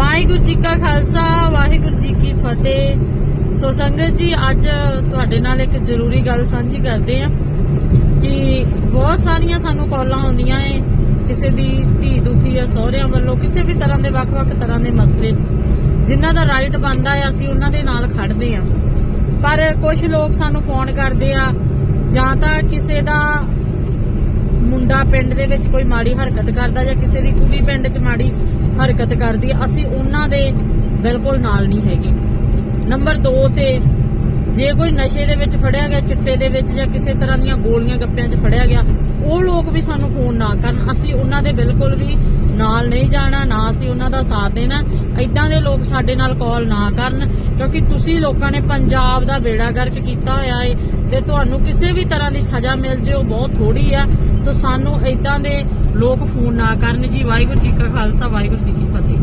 ਵਾਹਿਗੁਰੂ ਜੀ ਕਾ ਖਾਲਸਾ, ਵਾਹਿਗੁਰੂ ਜੀ ਕੀ ਫਤਿਹ। ਸੋ ਸੰਗਤ ਜੀ, ਅੱਜ ਤੁਹਾਡੇ ਨਾਲ ਇੱਕ ਜ਼ਰੂਰੀ ਗੱਲ ਸਾਂਝੀ ਕਰਦੇ ਆ ਕਿ ਬਹੁਤ ਸਾਰੀਆਂ ਸਾਨੂੰ ਕਾਲਾਂ ਆਉਂਦੀਆਂ ਏ, ਕਿਸੇ ਦੀ ਧੀ ਦੁਖੀ ਆ, ਸਹੁਰਿਆਂ ਵੱਲੋਂ, ਕਿਸੇ ਵੀ ਤਰ੍ਹਾਂ ਦੇ, ਵੱਖ-ਵੱਖ ਤਰ੍ਹਾਂ ਦੇ ਮਸਲੇ। ਜਿਨ੍ਹਾਂ ਦਾ ਰਾਈਟ ਬਣਦਾ ਆ, ਅਸੀਂ ਉਹਨਾਂ ਦੇ ਨਾਲ ਖੜਦੇ ਆ ਪਰ ਕੁਝ ਲੋਕ ਸਾਨੂੰ ਫੋਨ ਕਰਦੇ ਆ, ਜਾਂ ਤਾਂ ਕਿਸੇ ਦਾ ਮੁੰਡਾ ਪਿੰਡ ਦੇ ਵਿੱਚ ਕੋਈ ਮਾੜੀ ਹਰਕਤ ਕਰਦਾ ਜਾਂ ਕਿਸੇ ਦੀ ਕੁੜੀ ਪਿੰਡ 'ਚ ਮਾੜੀ ਹਰਕਤ ਕਰਦੀ ਅਸੀਂ ਉਹਨਾਂ ਦੇ ਬਿਲਕੁਲ ਨਾਲ ਨਹੀਂ ਹੈਗੇ। ਨੰਬਰ 2 ਤੇ ਜੇ ਕੋਈ ਨਸ਼ੇ ਦੇ ਵਿੱਚ ਫੜਿਆ ਗਿਆ, ਚਿੱਟੇ ਦੇ ਵਿੱਚ ਜਾਂ ਕਿਸੇ ਤਰ੍ਹਾਂ ਦੀਆਂ ਗੋਲੀਆਂ, ਗੱਪਿਆਂ 'ਚ ਫੜਿਆ ਗਿਆ ਲੋਕ ਵੀ ਸਾਨੂੰ ਫੋਨ ਨਾ ਕਰਨ। ਅਸੀਂ ਉਹਨਾਂ ਦੇ ਬਿਲਕੁਲ ਵੀ ਨਾਲ ਨਹੀਂ ਜਾਣਾ, ਨਾ ਅਸੀਂ ਉਹਨਾਂ ਦਾ ਸਾਥ ਦੇਣਾ। ਐਦਾਂ ਦੇ ਲੋਕ ਸਾਡੇ ਨਾਲ ਕਾਲ ਨਾ ਕਰਨ, ਕਿਉਂਕਿ ਤੁਸੀਂ ਲੋਕਾਂ ਨੇ ਪੰਜਾਬ ਦਾ ਬੇੜਾ ਗਰਕ ਕੀਤਾ ਹੋਇਆ ਏ ਤੇ ਤੁਹਾਨੂੰ ਕਿਸੇ ਵੀ ਤਰ੍ਹਾਂ ਦੀ ਸਜ਼ਾ ਮਿਲ ਜੇ, ਉਹ ਬਹੁਤ ਥੋੜੀ ਆ। ਸੋ ਸਾਨੂੰ ਐਦਾਂ ਦੇ ਲੋਕ ਫੋਨ ਨਾ ਕਰਨ। ਜੀ ਵਾਹਿਗੁਰੂ ਜੀ ਕਾ ਖਾਲਸਾ, ਵਾਹਿਗੁਰੂ ਜੀ ਕੀ ਫਤਿਹ।